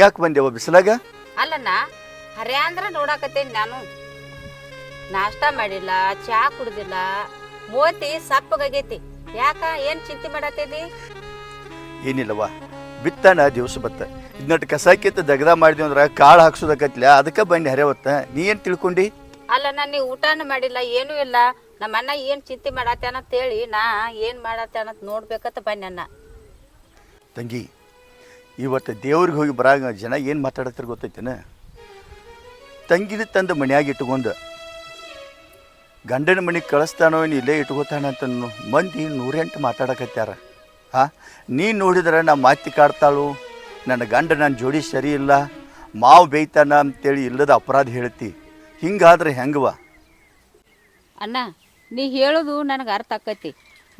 ಯಾಕೆ ಬಂದೆವ ಬಿಸಿಲಾಗ? ಅಲ್ಲಣ್ಣ ಹರ್ಯಾಂದ್ರ ನೋಡಾಕತ್ತೇನಿ ನಾನು. ನಾಷ್ಟ ಮಾಡಿಲ್ಲ ಚಾ ಕುಡ್ದಿಲ್ಲ ಮೋತಿ ಸಪ್ಪಗಾಗೈತಿ. ಯಾಕ ಏನ್ ಚಿಂತೆ ಮಾಡತ್ತೇದಿ ಏನಿಲ್ಲವ ಬಿತ್ತಣ ದಿವಸ ಬತ್ತ. ಇದನ್ನಟ್ಟು ಕಸಾಕಿತ್ತ ದಗದ ಮಾಡಿದ್ವಿ ಅಂದ್ರ ಕಾಳು ಹಾಕ್ಸೋದಕ್ಕತ್ಲ ಅದಕ್ಕೆ ಬಂದು ಹರಿಯವತ್ತ. ನೀ ಏನ್ ತಿಳ್ಕೊಂಡಿ? ಅಲ್ಲಣ್ಣ ನೀ ಊಟನೂ ಮಾಡಿಲ್ಲ ಏನೂ ಇಲ್ಲ. ನಮ್ಮ ಅಣ್ಣ ಏನ್ ಚಿಂತೆ ಮಾಡತ್ತಾನ ಅಂತೇಳಿ ನಾ ಏನ್ ಮಾಡತ್ತೇನ ಅಂತ ನೋಡ್ಬೇಕಂತ ಬನ್ನಣ್ಣ ತಂಗಿ ಇವತ್ತು ದೇವ್ರಿಗೆ ಹೋಗಿ ಬರಾಗ ಜನ ಏನು ಮಾತಾಡತ್ತಾರ ಗೊತ್ತೈತೇನ? ತಂಗಿನ ತಂದು ಮನ್ಯಾಗ ಇಟ್ಕೊಂಡು, ಗಂಡನ ಮನೆಗೆ ಕಳಿಸ್ತಾನೋ ಏನು ಇಲ್ಲೇ ಇಟ್ಕೋತಾನ ಅಂತ ಮಂದಿ ನೂರೆಂಟು ಮಾತಾಡಕತ್ಯಾರ. ಹಾಂ ನೀನು ನೋಡಿದ್ರೆ ನಾ ಮಾತಿ ಕಾಡ್ತಾಳು, ನನ್ನ ಗಂಡ ನನ್ನ ಜೋಡಿ ಸರಿ ಇಲ್ಲ, ಮಾವು ಬೇಯ್ತಾನ ಅಂತೇಳಿ ಇಲ್ಲದ ಅಪರಾಧ ಹೇಳ್ತಿ, ಹಿಂಗಾದ್ರೆ ಹೆಂಗವ? ಅಣ್ಣ, ನೀ ಹೇಳೋದು ನನಗೆ ಅರ್ಥ ಆಕೈತಿ.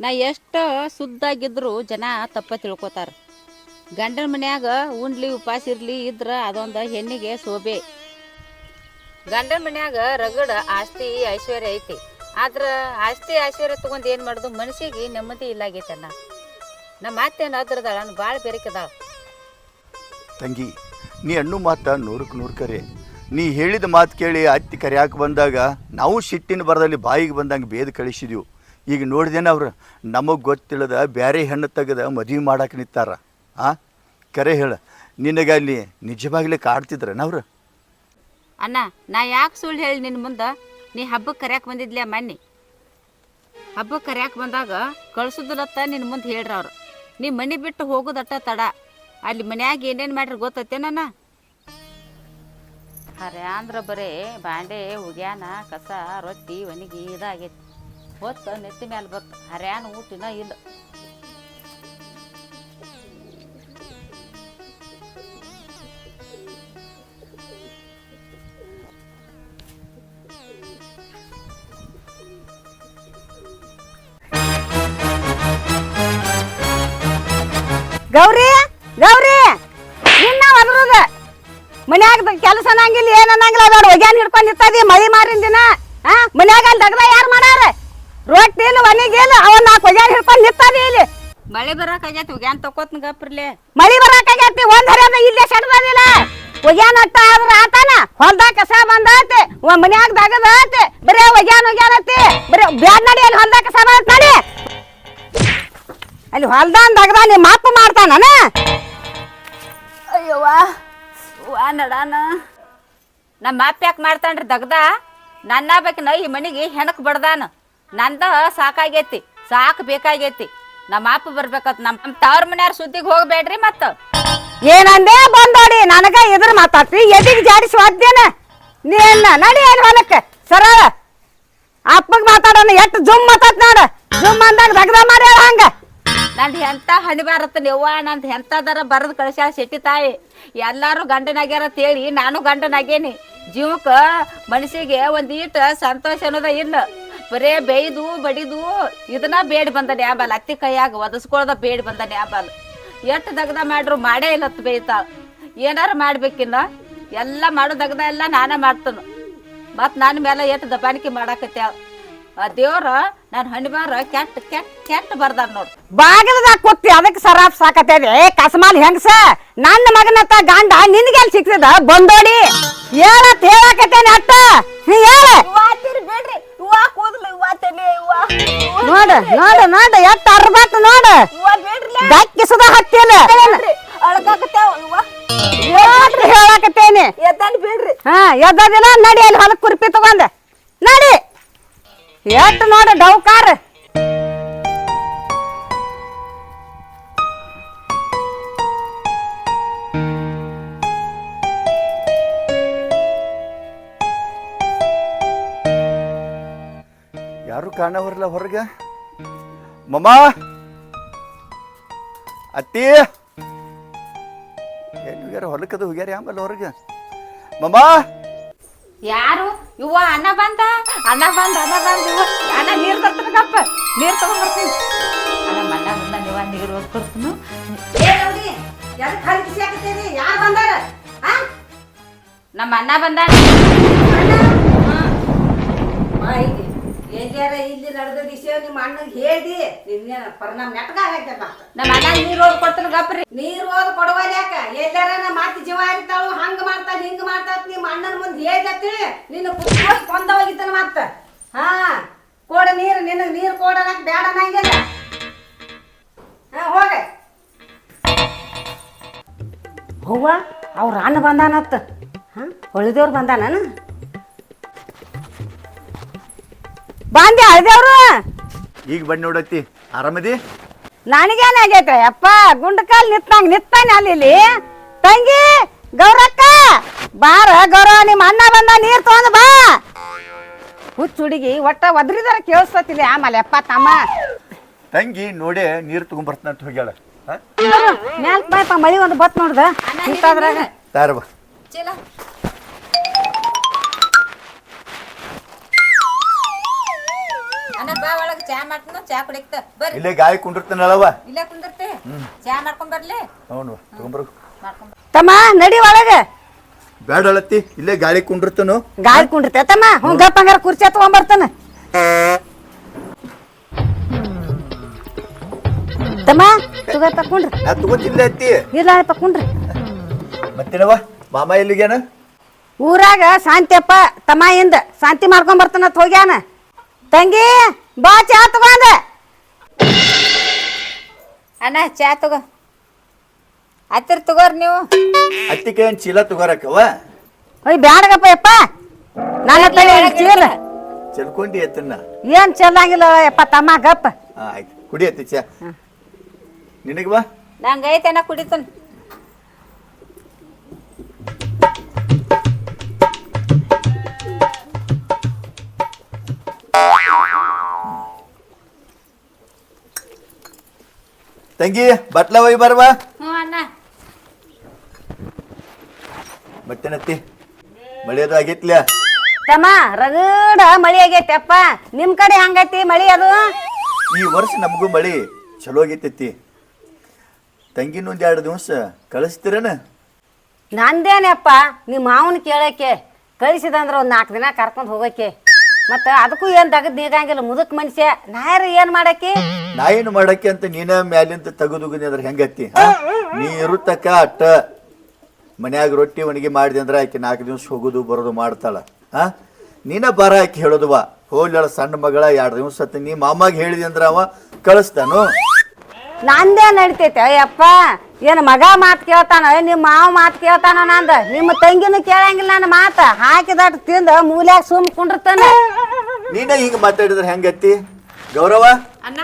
ನಾ ಎಷ್ಟು ಸುದ್ದಾಗಿದ್ರು ಜನ ತಪ್ಪ ತಿಳ್ಕೊತಾರ. ಗಂಡನ ಮನ್ಯಾಗ ಉಂಡ್ಲಿ, ಉಪವಾಸ ಇರ್ಲಿ ಇದ್ರ ಅದೊಂದು ಹೆಣ್ಣಿಗೆ ಶೋಭೆ ಗಂಡನ ಮನ್ಯಾಗ ರಗಡ, ಆಸ್ತಿ, ಐಶ್ವರ್ಯ ಐತಿ. ಆದ್ರ ಆಸ್ತಿ, ಐಶ್ವರ್ಯ ತಗೊಂಡ್ ಏನ್ ಮಾಡೋದು? ಮನಸ್ಸಿಗೆ ನೆಮ್ಮದಿ ಇಲ್ಲಾಗೈತೆ ಅಣ್ಣ. ನಮ್ಮ ಅತ್ತೆ ಅದ್ರದಾಳ? ಭಾಳ ಬೆರಕಿದಾಳ ತಂಗಿ, ನೀ ಅಣ್ಣು ಮಾತ ನೂರಕ್ಕೆ ನೂರು ಕರೆ. ನೀ ಹೇಳಿದ ಮಾತು ಕೇಳಿ ಅತ್ತಿ ಕರೆಯಾಕೆ ಬಂದಾಗ ನಾವು ಸಿಟ್ಟಿನ ಬರದಲ್ಲಿ ಬಾಯಿಗೆ ಬಂದಂಗೆ ಬೇದ ಕಳಿಸಿದೆವು. ಈಗ ನೋಡಿದೇನೆ ಅವ್ರು? ನಮಗೆ ಗೊತ್ತಿಲ್ಲದ ಬೇರೆ ಹೆಣ್ಣು ತೆಗೆದ ಮದುವೆ ಮಾಡಕ್ಕೆ ನಿಂತಾರ. ಆ? ಕರೆ ಹೇಳ. ನಿನಗೆ ಅಲ್ಲಿ ನಿಜವಾಗ್ಲೇ ಕಾಡ್ತಿದ್ರನ ಅವ್ರು ಅಣ್ಣ ನಾ ಯಾಕೆ ಸುಳ್ಳು ಹೇಳಿ ನಿನ್ನ ಮುಂದೆ? ನೀ ಹಬ್ಬಕ್ಕೆ ಕರ್ಯಾಕ್ ಬಂದಿದ್ಲೆ ಮನ್ನಿ? ಹಬ್ಬಕ್ಕೆ ಕರ್ಯಾಕ್ ಬಂದಾಗ ಕಳ್ಸುದ್ರತ್ತ ನಿನ್ನ ಮುಂದೆ ಹೇಳ್ರ ಅವ್ರು. ನೀ ಮನೆ ಬಿಟ್ಟು ಹೋಗೋದಟ್ಟ ತಡ. ಅಲ್ಲಿ ಮನ್ಯಾಗ ಏನೇನು ಮಾಡ್ರಿ ಗೊತ್ತೈತೇನ ಅರೆ ಅಂದ್ರೆ ಬರೇ ಬಾಂಡೆ ಉಗ್ಯಾನ ಕಸ ರೊಟ್ಟಿ ಒಣಗಿ ಇದಾಗೈತಿ. ಹೊತ್ತು ನೆತ್ತಿ ಮೇಲೆ ಬತ್ತು ಹರ್ಯಾನ ಊಟಿನ ಇಲ್ಲ. ಗೌರಿ ಗೌರಿ ನಿನ್ನ ಒದ್ರದ ಮನ್ಯಾಗ ಕೆಲಸ ಅನ್ನಂಗಿಲ್ಲ ಏನ್ ಅನ್ನಂಗಿಲ್ಲ ಬೇಡ ಒಗ್ಯಾನ್ ಹಿಡ್ಕೊಂಡ್ ನಿಂತದಿ ಮಳಿ ಮಾರಿನ ದಿನ. ಹಾ ಮನ್ಯಾಗ ಅಲ್ಲಿ ದಗದ ಯಾರು ಮಾಡಾರ? ರೊಟ್ಟಿ ಇಲ್ಲ ಒನಿಗಿಲ್ಲ ಇಲ್ಲ ಅವನ್ ನಾಲ್ಕು ಒಗ್ಯಾನ್ ಹಿಡ್ಕೊಂಡ್ ನಿಂತದಿ ಇಲ್ಲಿ. ಮಳೆ ಆಗ್ಯಾತಿ ಹೊಗ್ಯಾನ್ ತಕೋತ್ ಗಪ್ರಲೆ ಮಳಿ ಬರಾಕಾಗೈತಿ ಒಂದ್ ಹರಿಯದ ಇಲ್ಲೇ ಸೆಡ್ದಿಲ್ಲ ಒಗ್ಯಾನ್ ಅಟ್ಟ ಆದ್ರ ಆತನ ಹೊಲ್ದಾಗ ಕಸ ಬಂದಾತಿ ಮನ್ಯಾಗ ದಗದ ಆತೆ ಬರೇ ಒಗ್ಯಾನ್ ಒಗ್ಯಾನ್ ಬರೇ ಬ್ಯಾಡ್ ನಡಿ ಅಲ್ಲಿ ಹೊಲ್ದಾಗ ಕಸ ಬಂದ್ ನಡಿ. ಅಲ್ಲಿ ಹೊಲ್ದಾನ್ ದಗದ ನಿಮ್ಮ ಅಪ್ಪ ಮಾಡ್ತಾನ ಅಯ್ಯವ್ವ ವಾ ನಡಾನ. ನಮ್ಮ ಅಪ್ಪ ಯಾಕೆ ಮಾಡ್ತಾನ್ರಿ ದಗ್ದ? ನನ್ನ ಬೇಕಿನ ಈ ಮನಿಗೆ ಹೆಣಕ್ ಬಡ್ದಾನ. ನಂದ ಸಾಕಾಗೈತಿ ಸಾಕು ಬೇಕಾಗೈತಿ. ನಮ್ಮ ಅಪ್ಪ ಬರ್ಬೇಕತ್ ನಮ್ಮ ತವ್ರ ಮನ್ಯಾರ ಸುದ್ದಿಗೆ ಹೋಗ್ಬೇಡ್ರಿ ಮತ್ತ. ಏನಂದೇ ಬಂದೋಡಿ ನನಗ ಇದ್ರ ಮಾತಾಡ್ತಿ ಎದಿಗ್ ಜಾಡಿಸಿ ನೀ ನೀನ್ ನಡಿ ಏನ್ ಹೊಲಕ್ಕೆ ಸರಳ. ಅಪ್ಪಗ್ ಮಾತಾಡೋಣ ಎಷ್ಟು ಜುಮ್ ಮಾತಾಡ್ತ ನೋಡ. ಜುಮ್ ಅಂದಾಗ ದಗ್ದ ಮಾಡ್ಯಾಳ ಹಂಗ. ನಂದು ಎಂತ ಹಣಿ ಬಾರತ್ತ ಯವ್ವ ನಂದು ಎಂತದಾರ ಬರದ್ ಕಳಿಸ್ಯಾಳ ಶೆಟ್ಟಿ ತಾಯಿ? ಎಲ್ಲಾರು ಗಂಡನಾಗ್ಯಾರ ತೇಳಿ ನಾನು ಗಂಡನಾಗೇನಿ. ಜೀವಕ್ಕ ಮನಸ್ಸಿಗೆ ಒಂದ್ ಈಟ ಸಂತೋಷ ಅನ್ನೋದ ಇಲ್ಲ. ಬರೇ ಬೇಯ್ದು, ಬಡಿದು, ಇದನ್ನ ಬೇಡಿ ಬಂದ ಆಬಲ್ ಅತ್ತಿ ಕೈಯಾಗ ಒದಸ್ಕೊಳ್ದ ಬೇಡಿ ಬಂದ ಆಬಲ್ ಎಷ್ಟು ದಗ್ದ ಮಾಡ್ರು ಮಾಡೇ ಇಲ್ಲ ಬೇಯ್ತಾಳ ಏನಾರ ಮಾಡ್ಬೇಕಿನ್ನ? ಎಲ್ಲ ಮಾಡೋ ದಗ್ದ ಎಲ್ಲ ನಾನೇ ಮಾಡ್ತನು. ಮತ್ ನನ್ನ ಮೇಲೆ ಎಷ್ಟು ದಬಾಣಿಕೆ ಮಾಡಾಕತ್ಯಾವ ಆ ದೇವ್ರ ನನ್ನ ಹಣಿಬಾರ ಕೆಟ್ಟ ಕೆಟ್ಟ ಕೆಟ್ಟ ಬರ್ದಾರ ನೋಡು. ಬಾಗಿಲದಾಗ ಕೊತ್ತಿ ಅದಕ್ಕೆ ಸರಾಪ್ ಸಾಕತ್ತೇವೆ. ಕಸಮಾಲ್ ಹೆಂಗಸ? ನನ್ನ ಮಗನತ್ತ ಗಂಡ ನಿನ್ಗೆಲ್ ಸಿಕ್ತದ? ಬಂದೋಡಿ. ಹೇಳತ್ ಹೇಳಕತ್ತೇನೆ ಅಟ್ಟ. ನೀ ಹೇಳ. ಬೇಡ್ರಿ. ಬಿಡ್ರಿ ಕೂದಲು ಹೂವ ತಲೆ ಇವಾ ನೋಡ ನೋಡ ನೋಡ ಎಟ್ಟ ಅರ್ಬಾತ್ ನೋಡ. ಹೂವ ಬೇಡ್ರಿ. ದಕ್ಕಿಸದ ಹತ್ತಿಲ್ಲ ಅಳಕಾಕತ್ಯಾವ ಹೂವ. ಹೇಳ್ರಿ ಹೇಳಕತ್ತೇನೆ. ಎದ್ದಾಡಿ ಬಿಡ್ರಿ. ಹಾ ಎದ್ದದಿನ ನಡಿ ಅಲ್ಲಿ ಹೊಲಕ್ ಕುರ್ಪಿ ತಗೊಂಡ. ನಡಿ. ಎಷ್ಟ್ ನೋಡ ಡೌಕಾರ. ಯಾರು ಕಾಣವರಲ್ಲ ಹೊರಗೆ? ಮಮ್ಮ ಅತ್ತಿ! ಏನು ಹೋಗ್ಯಾರ ಹೊಲಕ್ಕದು ಹೋಗ್ಯಾರ ಆಮೇಲೆ ಹೊರಗೆ? ಮಮ್ಮ ಯಾರು? ಇವ್ವ ಅಣ್ಣ ಬಂದ? ಅಣ್ಣ ಬಂದ ಅಣ್ಣ ಬಂದ ಇವ ಅಣ್ಣ ನೀರು ತರ್ತೀನಪ್ಪ ನೀರು ತಗೊಂಡ್ ಬರ್ತೀನಿ ಅಣ್ಣ ಮಣ್ಣ ಬಂದ ನೀವ ನೀರು ಹೋಗಿ ಕೊಡ್ತೀನಿ. ಯಾರು ಬಂದಾರ? ನಮ್ಮ ಅಣ್ಣ ಬಂದ ಎಲ್ಲಾರ ಇಲ್ಲಿ ನಡೆದ ವಿಷಯ ನಿಮ್ಮ ಅಣ್ಣಗೆ ಹೇಳಿ. ನಿನ್ನ ಪರಿಣಾಮ ನೆಟ್ಗ ಆಗೈತೆ ನಮ್ಮ ಅಣ್ಣ ನೀರು ಹೋಗಿ ಕೊಡ್ತಾನ ಗಪ್ರಿ. ನೀರು ಓದ್ ಕೊಡುವಲ್ ಯಾಕ? ಎಲ್ಲಾರ ನಮ್ಮ ಮಾತು ಜೀವ ಇರ್ತಾಳು ಹಂಗ ಮಾಡ್ತಾಳ ಹಿಂಗ ಮಾಡ್ತಾಳ ನಿಮ್ಮ ಅಣ್ಣನ ಮುಂದೆ ಹೇಳ್ದತ್ತಿ ನಿನ್ನ ಕುತ್ಕೊಂಡು ಕೊಂದ ಹೋಗಿದ್ದಾನ ಮತ್ತ. ಹಾ ಕೊಡ ನೀರು ನಿನಗೆ ನೀರು ಕೊಡನಕ್ ಬೇಡ ನಂಗೆಲ್ಲ ಹಾ ಹೋಗ. ಹೂವ ಅವ್ರ ಅಣ್ಣ ಬಂದಾನತ್ತ ಹಾ ಉಳಿದವ್ರು ಬಂದಾನ ಬಂದೆ ಅಳ್ದೇವ್ರು ಈಗ ಬಂದು ನೋಡತ್ತಿ. ಆರಾಮದಿ? ನನಗೇನಾಗೈತೆ ಅಪ್ಪ? ಗುಂಡಕಾಲ್ ನಿತ್ತಂಗ್ ನಿತ್ತಾನೆ ಅಲ್ಲಿ ಇಲ್ಲಿ ತಂಗಿ ಗೌರಕ್ಕ ಬಾರ ಗೌರವ ನಿಮ್ಮ ಅಣ್ಣ ಬಂದ ನೀರ್ ತಗೊಂಡ್ ಬಾ. ಹುಚ್ಚ ಹುಡುಗಿ ಒಟ್ಟ ಒದ್ರಿದಾರ ಕೇಳಿಸ್ತತಿಲ್ಲ ಆಮೇಲೆ ಅಪ್ಪ ತಮ್ಮ. ತಂಗಿ ನೋಡಿ ನೀರು ತಗೊಂಬರ್ತನ ಅಂತ ಹೋಗ್ಯಾಳ. ಹಾ? ಮ್ಯಾಲ್ ಮಳಿ ಒಂದು ಬತ್ ನೋಡ್ದ. ಇಂಥದ್ರಾಗ ತಾರ ಬಾ? ಚೀಲ. ಚಾ ಮಾಡ್ತಾನ ಚಾ ಕುಡಿಕ್ತ ಬರ್ರಿ. ಇಲ್ಲೇ ಗಾಳಿ ಕುಂಡಿರ್ತಾನಲ್ಲವ ಇಲ್ಲೇ ಕುಂದಿರ್ತಿ ಚಾ ಮಾಡ್ಕೊಂಡ್ ಬರ್ಲಿ. ಅವನು ತಗೊಂಬರು ಮಾಡ್ಕೊಂಡ್ ತಮ್ಮ ನಡಿ ಒಳಗ. ಬೇಡ ಅಳತ್ತಿ ಇಲ್ಲೇ ಗಾಳಿ ಕುಂಡಿರ್ತಾನು. ಗಾಳಿ ಕುಂಡಿರ್ತೆ ತಮ್ಮ. ಹ್ಞೂ ಗಪ್ಪ ಹಂಗಾರ ಕುರ್ಚಿ ತಗೊಂಬರ್ತಾನ. ತಮ್ಮ ತಗೋಪ್ಪ ಕುಂಡ್ರಿ. ನಾ ತಗೋತಿಲ್ಲ ಅತ್ತಿ. ಇಲ್ಲ ಅಪ್ಪ ಕುಂಡ್ರಿ. ಮತ್ತೇನವ ಮಾಮ ಎಲ್ಲಿಗೇನ ಊರಾಗ ಶಾಂತಿಯಪ್ಪ ತಮ್ಮ ಇಂದ ಶಾಂತಿ ಮಾಡ್ಕೊಂಡ್ ಬರ್ತಾನತ್ ಹೋಗ್ಯಾನ. ತಂಗಿ ಬಾ ಚಾ ತಗೊಂಡ. ಅಣ್ಣ ಚಾ ತಗೋ. ಹತ್ತಿರ ತಗೋರ್ ನೀವು. ಅತ್ತಿ ಕೈ ಚೀಲ ತಗೋರಕ್ಕವ ಒಯ್ ಬ್ಯಾಡಗಪ್ಪ ಯಪ್ಪ. ನನ್ನ ತಲೆ ಚೀಲ? ಚೆಲ್ಕೊಂಡಿ ಎತ್ತನ್ನ. ಏನ್ ಚೆಲ್ಲಂಗಿಲ್ಲ ಯಪ್ಪ ತಮ್ಮ ಗಪ್ಪ. ಆಯ್ತು. ಕುಡಿ ಅತ್ತಿ ಚಾ. ನಿನಗೆ ಬಾ. ನಂಗೈತೆ ಐತೆನ ಕುಡಿತನ್. ತಂಗಿ ಬಟ್ಲ ಒಯ್ ಬರ್ವಾ? ಹ್ಞೂ ಅಣ್ಣ. ಮತ್ತೇನತ್ತಿ ಮಳೆಯದು ಆಗೈತ್ಲ ತಮ್ಮ ರಗಡ ಮಳಿ ಆಗೈತಪ್ಪ ಅಪ್ಪ ನಿಮ್ ಕಡೆ ಹಂಗೈತಿ ಮಳಿ ಅದು? ಈ ವರ್ಷ ನಮಗೂ ಮಳಿ ಚಲೋ ಆಗೈತೈತಿ. ಒಂದ್ ಎರಡು ದಿವಸ ಕಳಿಸ್ತೀರನ? ನಂದೇನಪ್ಪ ನಿಮ್ಮ ಮಾವನ ಕೇಳಕ್ಕೆ. ಕಳಿಸಿದಂದ್ರ ಒಂದ್ ನಾಲ್ಕು ದಿನ ಕರ್ಕೊಂಡು ಹೋಗಕ್ಕೆ. ಮತ್ತ ಅದಕ್ಕೂ ಏನ್ ತಗದ್ ನೀಗಂಗಿಲ್ಲ ಮುದುಕ್ ಮನುಷ್ಯ. ನಾಯರ ಏನ್ ಮಾಡಕಿ ನಾ ಏನು ಮಾಡಕ್ಕೆ ಅಂತ ನೀನ ಮ್ಯಾಲಿಂದ ತೆಗೆದುಗುನಿ ಅಂದ್ರೆ ಹೆಂಗತ್ತಿ ಹಾ? ನೀ ಇರುತ್ತಕ್ಕ ಅಟ್ಟ ಮನ್ಯಾಗ ರೊಟ್ಟಿ ಒಣಗಿ ಮಾಡಿದೆ ಅಂದ್ರೆ ಆಕೆ ನಾಲ್ಕು ದಿವಸ ಹೋಗುದು ಬರೋದು ಮಾಡ್ತಾಳ ಹಾ? ನೀನ ಬರ ಆಕಿ ಹೇಳೋದು ವಾ ಹೋಗ್ಲಾಳ ಸಣ್ಣ ಮಗಳ ಎರಡು ದಿವಸ ನೀ ಮಾಮಾಗ ಹೇಳಿದೆ ಅಂದ್ರೆ ಅವ ಕಳಿಸ್ತಾನು. ನಂದೇ ನಡಿತೈತೆ ಅಯ್ಯಪ್ಪ? ಏನ್ ಮಗ ಮಾತು ಕೇಳ್ತಾನ? ನಿಮ್ಮ ಮಾವ ಮಾತು ಕೇಳ್ತಾನ ನಂದ? ನಿಮ್ಮ ತಂಗಿನೂ ಕೇಳಂಗಿಲ್ಲ ನನ್ನ ಮಾತ. ಹಾಕಿದಟ್ ತಿಂದ ಮೂಲ್ಯಾಗ ಸುಮ್ ಕುಂಡಿರ್ತಾನ. ನೀನ ಹಿಂಗ ಮಾತಾಡಿದ್ರೆ ಹೆಂಗತ್ತಿ? ಗೌರವ? ಅಣ್ಣ?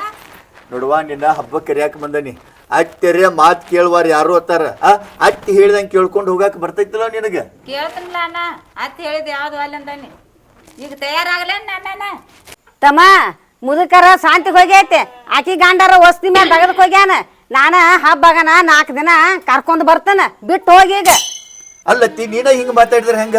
ನೋಡುವ ನಿನ್ನ ಹಬ್ಬ ಕರಿಯಾಕ ಬಂದನಿ. ಅತ್ತೆರೆ ಮಾತ್ ಕೇಳುವಾರ ಯಾರು ಅತ್ತಾರ? ಆ ಅತ್ತಿ ಹೇಳ್ದಂಗೆ ಕೇಳ್ಕೊಂಡು ಹೋಗಾಕ ಬರ್ತೈತಿಲ್ಲ ನಿನಗೆ? ಕೇಳ್ತನಲ್ಲ ಅಣ್ಣ. ಅತ್ತಿ ಹೇಳಿದ್ ಯಾವ್ದು ಅಲ್ಲ ಅಂದಾನೆ. ಈಗ ತಯಾರಾಗಲೇನ ಅಣ್ಣ? ತಮ್ಮ ಮುದುಕರ ಶಾಂತಿಗೆ ಹೋಗೈತೆ ಆಕಿ ಗಂಡರ ವಸ್ತಿ ಮೇಲೆ ತೆಗೆದಕ್ ಹೋಗ್ಯಾನ. ನಾನ ಹಬ್ಬಗನ ನಾಲ್ಕು ದಿನ ಕರ್ಕೊಂಡ್ ಬರ್ತಾನ. ಬಿಟ್ಟು ಹೋಗಿ ಈಗ. ಅಲ್ಲತ್ತಿ ನೀನ ಹಿಂಗ ಮಾತಾಡಿದ್ರೆ ಹೆಂಗ?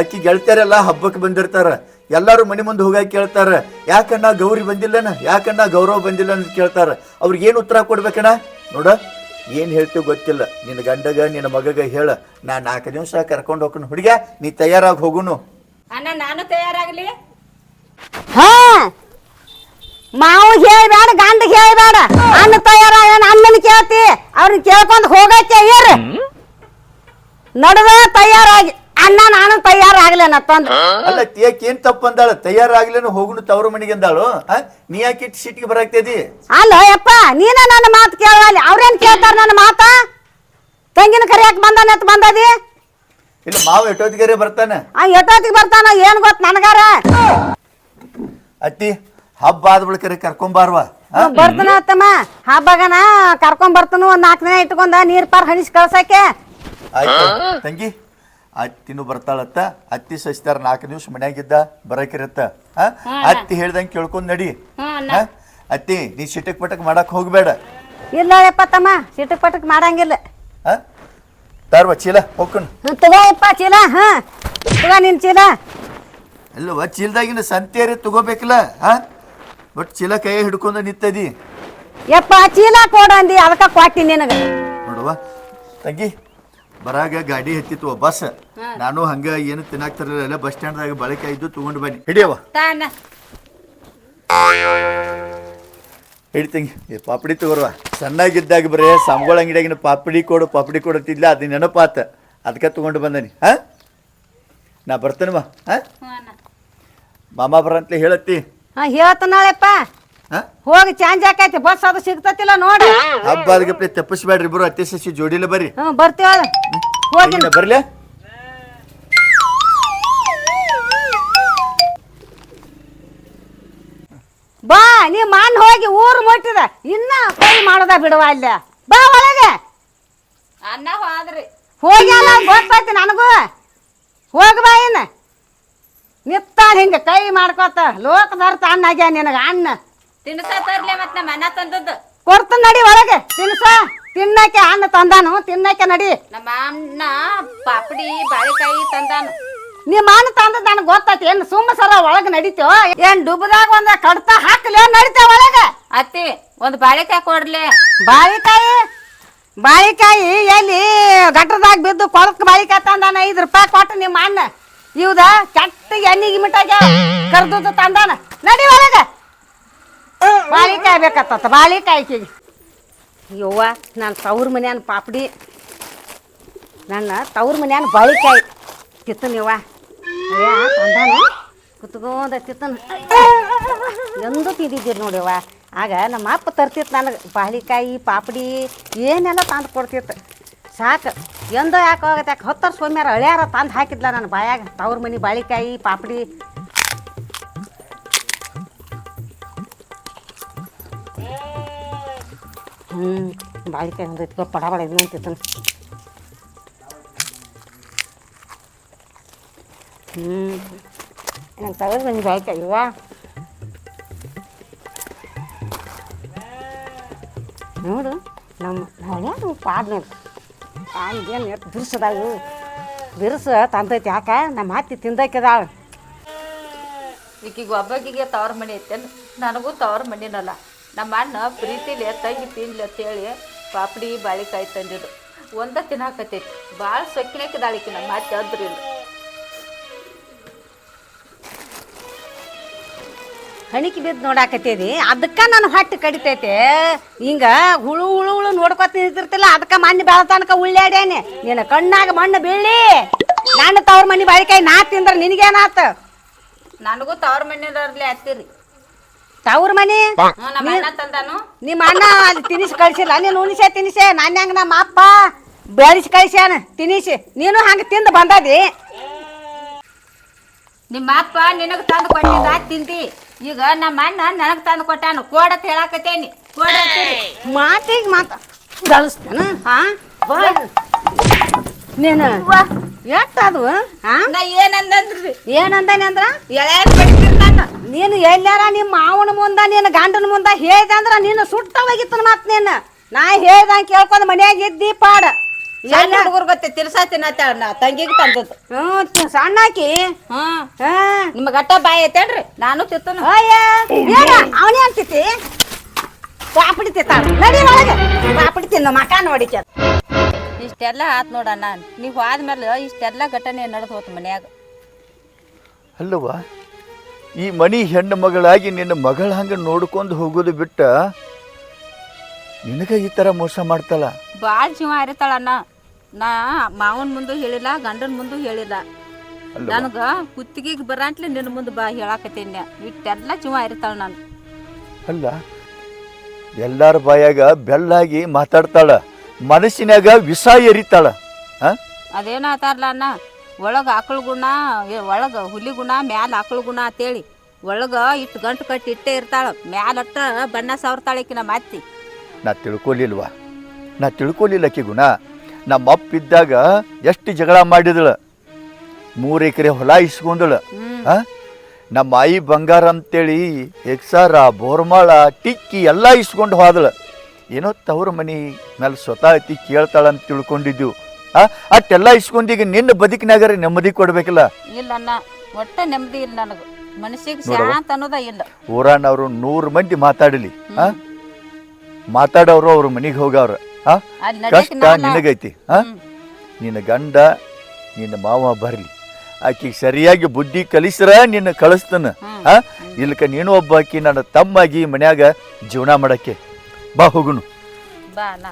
ಅಕ್ಕಿ ಗೆಳತಿಯರೆಲ್ಲ ಹಬ್ಬಕ್ಕೆ ಬಂದಿರ್ತಾರ. ಎಲ್ಲರೂ ಮನೆ ಮುಂದೆ ಹೋಗಾಕ ಕೇಳ್ತಾರ. ಯಾಕಣ್ಣ ಗೌರಿ ಬಂದಿಲ್ಲನ? ಯಾಕಣ್ಣ ಗೌರವ ಬಂದಿಲ್ಲ ಅಂತ ಕೇಳ್ತಾರ. ಅವ್ರಿಗೆ ಏನು ಉತ್ತರ ಕೊಡ್ಬೇಕಣ್ಣ? ನೋಡ ಏನು ಹೇಳ್ತೀವಿ ಗೊತ್ತಿಲ್ಲ. ನಿನ್ನ ಗಂಡಗ ನಿನ್ನ ಮಗಗ ಹೇಳ. ನಾ ನಾಲ್ಕು ದಿವಸ ಕರ್ಕೊಂಡು ಹೋಗ್ಕೊಂಡು ಹುಡುಗ ನೀ ತಯಾರಾಗಿ ಹೋಗುನು. ಅಣ್ಣ ನಾನು ತಯಾರಾಗ್ಲಿ? ಹಾ. ಮಾವು ಹೇಳ್ಬೇಡ ಗಂಡ ಹೇಳ್ಬೇಡ. ಅನ್ನ ತಯಾರ ಅಣ್ಣನ ಕೇಳ್ತಿ. ಅವ್ರನ್ನ ಕೇಳ್ಕೊಂಡು ಹೋಗಕ್ಕೆ ಏರ್. ನಡುವೆ ತಯಾರಾಗಿ ಅಣ್ಣ ನಾನು ತಯಾರಾಗ್ಲೇನ ತಂದು. ಅಲ್ಲ ಯಾಕೆ ಏನ್ ತಪ್ಪು ಅಂದಾಳ ತಯಾರಾಗ್ಲೇನು ಹೋಗುನು ತವ್ರ ಮನೆಗೆ ಅಂದಾಳು? ಆ? ನೀ ಯಾಕೆ ಇಟ್ಟು ಸಿಟ್ಟಿಗೆ ಬರಾಕ್ತೇದಿ? ಅಲ್ಲ ಯಪ್ಪ ನೀನ ನನ್ನ ಮಾತು ಕೇಳಲ್ಲ ಅವ್ರೇನ್ ಕೇಳ್ತಾರ ನನ್ನ ಮಾತ? ತಂಗಿನ ಕರಿಯಾಕ ಬಂದಾನತ್ ಬಂದದಿ? ಇಲ್ಲ ಮಾವ ಎಷ್ಟೊತ್ತಿಗೆ ಬರ್ತಾನೆ. ಆ ಎಟೋತಿಗೆ ಬರ್ತಾನ ಏನ್ ಗೊತ್ತ ನನಗಾರ? ಅತ್ತಿ ಹಬ್ಬ ಆದ ಬಳಿಕ ಕರ್ಕೊಂಬಾರ್ವ ಬರ್ತಾನ ಅತ್ತಮ್ಮ ಹಬ್ಬಗನ ಕರ್ಕೊಂಡ್ ಬರ್ತನು ಒಂದ್ ನಾಲ್ಕು ದಿನ ಇಟ್ಕೊಂಡ ನೀರ್ ಪಾರ್ ಹಣಿಸ್ ಕಳ್ಸಕ್ಕೆ. ಆಯ್ತು. ತಂಗಿ ಅತ್ತಿನೂ ಬರ್ತಾಳತ್ತ. ಅತ್ತಿ ಸಸ್ತಾರ ನಾಲ್ಕು ದಿವ್ಸ ಮನ್ಯಾಗಿದ್ದ ಬರಕಿರತ್ತ? ಅತ್ತಿ ಹೇಳ್ದಂಗೆ ಕೇಳ್ಕೊಂಡ್ ನಡಿ? ಅತ್ತಿ ನೀ ಸಿಟಕ್ ಪಟಕ್ ಮಾಡಕ್ ಹೋಗ್ಬೇಡ. ಇಲ್ಲ ಯಪ್ಪ ತಮ್ಮ ಸಿಟಕ್ ಪಟಕ್ ಮಾಡಂಗಿಲ್ಲ. ಆ? ತಾರ್ವ ಚೀಲ ಹೋಗ್ಕೊಂಡು ಹ್ಮ್, ತಗೋ ಯಪ್ಪ ಚೀಲ ಹಾ. ತಗೋ ನಿನ್ ಚೀಲ. ಅಲ್ಲವ ಚೀಲದಾಗಿನ ಸಂತೆಯರಿ ತಗೋಬೇಕಲ್ಲ ಹಾ? ಬಟ್ ಚೀಲ ಕೈ ಹಿಡ್ಕೊಂಡ ನಿತ್ತದಿ ಯಪ್ಪ ಚೀಲ ಕೊಡ ಅಂದಿ ಅದಕ್ಕ ಕೊಟ್ಟಿ ನಿನಗ. ನೋಡುವ. ತಂಗಿ ಬರಾಗ ಗಾಡಿ ಹತ್ತಿತ್ತು ಬಸ್ ನಾನು ಹಂಗ ಏನು ತಿನ್ನಾಕ್ತಿರಲಿಲ್ಲ. ಬಸ್ ಸ್ಟ್ಯಾಂಡ್ದಾಗ ಬಳಕೆ ಇದ್ದು ತಗೊಂಡು ಬನ್ನಿ. ಹಿಡಿಯವ ಹಿಡಿ ಅಣ್ಣ ಹಿಡಿತಂಗಿ ಏ ಪಾಪಡಿ ತಗೋರ್ವ. ಸಣ್ಣಾಗಿದ್ದಾಗ ಬರೇ ಸಂಬಳ ಅಂಗಡಿಯಾಗಿನ ಪಾಪಡಿ ಕೊಡು ಪಾಪಡಿ ಕೊಡುತ್ತಿದ್ಲ ಅದು ನೆನಪಾತ. ಅದಕ್ಕೆ ತಗೊಂಡು ಬಂದನಿ. ಹಾ? ನಾ ಬರ್ತೇನಮ್ಮ ಮಾಮಾ ಮಾಮ ಬರಂತಲೇ ಹೇಳತ್ತಿ. ಹಾ ಹೇಳ್ತ ನಾಳೆಪ್ಪ. ಹೋಗಿ ಚಾಂಜ್ ಹಾಕೈತಿ ಬಸ್ ಅದು ಸಿಗ್ತತಿಲ್ಲ ನೋಡಿ. ಹಬ್ಬ ಅದಕ್ಕೆ ತಪ್ಪಿಸ್ಬೇಡ್ರಿ ಇಬ್ರು ಅತ್ತೆ ಸಸಿ ಜೋಡಿಲ್ಲ ಬರ್ರಿ. ಹ್ಞೂ ಬರ್ತೀವಲ್ಲ ಹೋಗಿ. ಬರ್ಲಿ ಬರ್ಲೆ? ಬಾ ನೀ ಮಾನ್ ಹೋಗಿ ಊರು ಮುಟ್ಟಿದ. ಇನ್ನ ಕೈ ಮಾಡೋದ ಬಿಡುವ ಅಲ್ಲ. ಬಾ ಒಳಗೆ. ಅನ್ನ ಹೋದ್ರಿ. ಹೋಗಿ ಅಲ್ಲ ಗೊತ್ತಾಯ್ತು ನನಗೂ. ಹೋಗ ಬಾ ಇನ್ನ. ನಿತ್ತಾಳ ಹಿಂಗ ಕೈ ಮಾಡ್ಕೋತ ಲೋಕದರ್ತ ಅಣ್ಣ ಆಗ್ಯ ನಿನಗ ಅಣ್ಣ ತಿನ್ಸ ತರ್ಲೆ ಮತ್ ನಮ್ಮ ಅನ್ನ ತಂದದ್ದು. ಕೊಡ್ತ ನಡಿ ಒಳಗೆ ತಿನ್ಸ. ತಿನ್ನಕ್ಕೆ ಅಣ್ಣ ತಂದಾನು ತಿನ್ನಕ್ಕೆ ನಡಿ. ನಮ್ಮ ಅಣ್ಣ ಪಾಪಡಿ ಬಾಳೆಕಾಯಿ ತಂದಾನು. ನಿಮ್ಮ ಅಣ್ಣ ತಂದ ನನಗೆ ಗೊತ್ತೈತಿ ಏನ್ ಸುಮ್ಮ ಸರ ಒಳಗೆ ನಡಿತೇವ? ಏನ್ ಡುಬ್ದಾಗ ಒಂದ ಕಡ್ತ ಹಾಕ್ಲಿ ನಡಿತೇವ ಒಳಗೆ. ಅತ್ತಿ ಒಂದ್ ಬಾಳೆಕಾಯಿ ಕೊಡ್ಲಿ. ಬಾಳಿಕಾಯಿ? ಬಾಳಿಕಾಯಿ ಎಲ್ಲಿ ಗಟ್ಟರದಾಗ ಬಿದ್ದು ಕೊಳಕ್ ಬಾಳಿಕಾಯಿ ತಂದಾನ ಐದು ರೂಪಾಯಿ ಕೊಟ್ಟು ನಿಮ್ಮ ಅಣ್ಣ. ಇವ್ದ ಕೆಟ್ಟ ಎಣ್ಣಿಗೆ ಮಿಟಾಗ ಕರ್ದದ್ದು ತಂದಾನ. ನಡಿ ಒಳಗ. ಬಾಳಿಕಾಯಿ ಬೇಕತ್ತ ಬಾಳಿಕಾಯಿ ಯವ್ವ ನಾನು ತವ್ರ ಮನ್ಯಾನ ಪಾಪಡಿ. ನನ್ನ ತವ್ರ ಮನ್ಯಾನ ಬಾಳಿಕಾಯಿ. ತಿತ್ತನ್ ಯವ್ವ. ಅಯ್ಯ ತಂದಾನ. ಕುತ್ಕೊಂಡ ತಿತ್ತನ್. ಎಂದು ತಿಂದಿದ್ದೀರಿ ನೋಡ್ಯವ್ವ ಆಗ ನಮ್ಮ ಅಪ್ಪ ತರ್ತಿತ್ತು ನನಗೆ ಬಾಳಿಕಾಯಿ ಪಾಪಡಿ ಏನೆಲ್ಲ ತಂದು ಕೊಡ್ತಿತ್ತು. ಸಾಕು ಎಂದೋ ಯಾಕೆ ಹೋಗತ್ತೆ ಯಾಕೆ ಹತ್ತರ ಸೋಮ್ಯಾರ ಹಳ್ಯಾರ ತಂದು ಹಾಕಿದ್ಲ ನನ್ನ ಬಾಯಾಗ. ತವ್ರ ಮನೆ ಬಾಳಿಕಾಯಿ, ಪಾಪಡಿ. ಹ್ಞೂ ಬಾಳಿಕಾಯಿ ಒಂದು ಇಟ್ಕೊ ಪಡ ಪಡ ಇದು ನಿಂತಿತ್ತು ಹ್ಞೂ ನಂಗೆ ತಗದು ಬಂದು ಬಾಳಿಕಾಯಿ ಇವ್ವ. ನೋಡು, ನಮ್ಮ ಹಳ್ಯಾಗ ಪಾಡ್ ನೋಡು. ಏನು ಎತ್ತು ಬಿರ್ಸದಾವು ಬಿರ್ಸ ತಂದೈತಿ ಯಾಕ? ನಮ್ಮ ಹತ್ತಿ ತಿಂದಕ್ಕಿದಾಳ ಈಕಿಗೆ ಒಬ್ಬಗಿಗೆ ತವ್ರ ಮನೆ ಐತೇನು ನನಗೂ ತವ್ರ ಮನಿನಲ್ಲ. ನಮ್ಮ ಅಣ್ಣ ಪ್ರೀತಿಲಿ ತಂಗಿ ತಿನ್ಲಿ ಅಂತೇಳಿ ಪಾಪಡಿ, ಬಾಳಿಕಾಯಿ ತಂದಿದ್ದು. ಒಂದ ತಿನ್ನಾಕತ್ತೈತಿ. ಭಾಳ ಸೊಕ್ಕಿನಕ್ಕಿದಾಳಿಕಿ ನಮ್ಮ ಮತ್ತೆ ಅದ್ರಿಲ್ಲ ಹಣಿಕೆ ಬಿದ್ದು ನೋಡಾಕತ್ತೇರಿ ಅದಕ್ಕೆ ನಾನು ಹೊಟ್ಟೆ ಕಡಿತೈತೆ. ಹಿಂಗ ಹುಳು ಹುಳು ಹುಳು ನೋಡ್ಕೊತ ನಿಂತಿರ್ತಿಲ್ಲ ಅದಕ್ಕೆ ಮಣ್ಣು ಬೆಳತನಕ ಉಳ್ಳಾಡ್ಯಾನೆ. ನಿನ್ನ ಕಣ್ಣಾಗ ಮಣ್ಣು ಬೀಳಿ ನಾನು ತವ್ರ ಮನೆ ಬಾಳಿಕಾಯಿ ನಾ ತಿಂದ್ರೆ ನಿನಗೇನಾತ? ನನಗೂ ತವ್ರ ಮನೆಯವ್ರಲ್ಲೇ ಹತ್ತಿರಿ ತವ್ರ ಮನೆ? ನಮ್ಮ ಅಣ್ಣ ತಂದಾನು. ನಿಮ್ಮ ಅಣ್ಣ ಅಲ್ಲಿ ತಿನಿಸಿ ಕಳಿಸಿಲ್ಲ. ನೀನು ಉಣಿಸೆ ತಿನಿಸೆ. ನಾನು ಹೆಂಗ ನಮ್ಮ ಅಪ್ಪ ಬೆಳೆಸಿ ಕಳಿಸ್ಯಾನ? ತಿನಿಸಿ. ನೀನು ಹಂಗೆ ತಿಂದು ಬಂದದಿ? ನಿಮ್ಮ ಅಪ್ಪ ನಿನಗೆ ತಂದು ಕೊಟ್ಟಿದ್ದ ತಿಂದಿ. ಈಗ ನಮ್ಮ ಅಣ್ಣ ನನಗೆ ತಂದು ಕೊಟ್ಟಾನು. ಕೋಡತ್ ಹೇಳಾಕತ್ತೇನಿ. ಕೋಡ. ಮಾತಿಗೆ ಮಾತ ಗಳಿಸ್ತೇನ ಹಾ? ನೀನು ಎಟ್ಟದು ಹಾ? ನಾ ಏನಂದ್ರಿ ಏನಂದಾನೆ ಅಂದ್ರ? ಎಳ್ಯಾರ ಬಡಿತೀರಿ ನಾನು. ನೀನು ಎಲ್ಲಾರ ನಿಮ್ಮ ಮಾವನ ಮುಂದ ನಿನ್ನ ಗಂಡನ ಮುಂದ ಹೇಳ್ದೆ ಅಂದ್ರ ನೀನು ಸುಟ್ಟ ಹೋಗಿತ್ತು ಮತ್ ನೀನು. ನಾ ಹೇಳ್ದಂಗೆ ಕೇಳ್ಕೊಂಡ್ ಮನ್ಯಾಗ ಇದ್ದಿ ಪಾಡ. ಸಣ್ಣ ಹುಡುಗರು ಗೊತ್ತೆ ನಾ ತಂಗಿಗೆ ತಂದದ್ದು. ಹ್ಮ್ ಹಾ. ನಿಮ್ಮ ಗಟ್ಟ ಬಾಯಿ ಐತೇನ್ರಿ ನಾನು ತಿತ್ತನು. ಅಯ್ಯ ಏನ? ಅವನೇ ಅಂತಿತಿ? ಪಾಪಡಿ ತಿತ್ತಾಳ ನಡಿ ಒಳಗೆ. ಪಾಪಡಿ ತಿನ್ನ ಮಕ ನೋಡಿಕೆ ಇಷ್ಟೆಲ್ಲ ಆತ್ ನೋಡಣ್ಣ ನೀವು ಆದ್ಮೇಲೆ ಇಷ್ಟೆಲ್ಲ ಘಟನೆ ನಡೆದು ಹೋತು ಮನ್ಯಾಗ. ಅಲ್ಲವ್ವ ಈ ಮನಿ ಹೆಣ್ಣು ಮಗಳಾಗಿ ನಿನ್ನ ಮಗಳ ಹಂಗೆ ನೋಡ್ಕೊಂಡು ಹೋಗೋದು ಬಿಟ್ಟ ನಿನಗ ಈ ಥರ ಮೋಸ ಮಾಡ್ತಾಳ ಭಾಳ ಜೀವ ಇರ್ತಾಳಣ್ಣ ನಾ ಮಾವನ ಮುಂದೆ ಹೇಳಿಲ್ಲ ಗಂಡನ ಮುಂದೆ ಹೇಳಿಲ್ಲ? ನನಗ ಕುತ್ತಿಗೆಗೆ ಬರಂತ್ಲೆ ನಿನ್ನ ಮುಂದೆ ಬಾ ಹೇಳಾಕತ್ತೇನೆ ಇಟ್ಟೆಲ್ಲ ಜೀವ ಇರ್ತಾಳ ನಾನು. ಅಲ್ಲ ಎಲ್ಲಾರ ಬಾಯಾಗ ಬೆಳ್ಳಾಗಿ ಮಾತಾಡ್ತಾಳ ಮನಸ್ಸಿನಾಗ ವಿಷ ಎರಿತಾಳ ಆ? ಅದೇನಾತಾರಲ್ಲ ಅಣ್ಣ? ಒಳಗೆ ಆಕಳ ಗುಣ ಒಳಗೆ ಹುಲಿ ಗುಣ ಮ್ಯಾಲ ಆಕಳ ಗುಣ ಅಂತೇಳಿ. ಒಳಗೆ ಇಟ್ಟು ಗಂಟು ಕಟ್ಟಿ ಇಟ್ಟೇ ಇರ್ತಾಳ. ಮ್ಯಾಲ ಅಟ್ಟ ಬಣ್ಣ ಸಾವಿರ್ತಾಳೆ ನಮ್ಮ ಅತ್ತಿ ನಾ ತಿಳ್ಕೊಲಿಲ್ವಾ? ನಾ ತಿಳ್ಕೊಲಿಲ್ಲ ಆಕಿ ಗುಣ. ನಮ್ಮ ಅಪ್ಪ ಇದ್ದಾಗ ಎಷ್ಟು ಜಗಳ ಮಾಡಿದಳ. ಮೂರು ಎಕರೆ ಹೊಲ ಇಸ್ಕೊಂಡಳ? ನಮ್ಮ ಆಯಿ ಬಂಗಾರ ಅಂತೇಳಿ ಎಕ್ಸಾರ ಬೋರ್ಮಾಳ ಟಿಕ್ಕಿ ಎಲ್ಲ ಇಸ್ಕೊಂಡು ಹೋದಳ. ಏನೋ ತವ್ರ ಮನೆ ಮೇಲೆ ಸ್ವತಃ ಐತಿ ಕೇಳ್ತಾಳ ಅಂತ ತಿಳ್ಕೊಂಡಿದ್ದು ಆ? ಅಟ್ಟೆಲ್ಲ ಇಸ್ಕೊಂಡೀಗ ನಿನ್ನ ಬದುಕಿನಾಗರ ನೆಮ್ಮದಿ ಕೊಡ್ಬೇಕಲ್ಲ. ಇಲ್ಲ ಅಣ್ಣ ಒಟ್ಟ ನೆಮ್ಮದಿ ಇಲ್ಲ ನನಗೆ. ಮನಸ್ಸಿಗೆ ನೋಡವ್ವ. ಶಾಂತ ಅನ್ನೋದ ಇಲ್ಲ. ಊರಾನವ್ರು ನೂರು ಮಂದಿ ಮಾತಾಡಲಿ. ಆ? ಮಾತಾಡೋರು ಅವ್ರ ಮನೆಗೆ ಹೋಗವ್ರ. ಆ? ಕಷ್ಟ ನಾನ- ನಿನಗೈತಿ ಆ? ನಿನ್ನ ಗಂಡ ನಿನ್ನ ಮಾವ ಬರಲಿ. ಆಕಿಗೆ ಸರಿಯಾಗಿ ಬುದ್ಧಿ ಕಲಿಸ್ರ ನಿನ್ನ ಕಳಿಸ್ತಾನ ಹಾ ಇಲ್ಕ ನೀನು ಒಬ್ಬ ಆಕಿ ನನ್ನ ತಮ್ಮಾಗಿ ಮನ್ಯಾಗ ಜೀವನ ಮಾಡಕ್ಕೆ ಬಾ ಹೋಗುನು. ಬಾ ನಾ.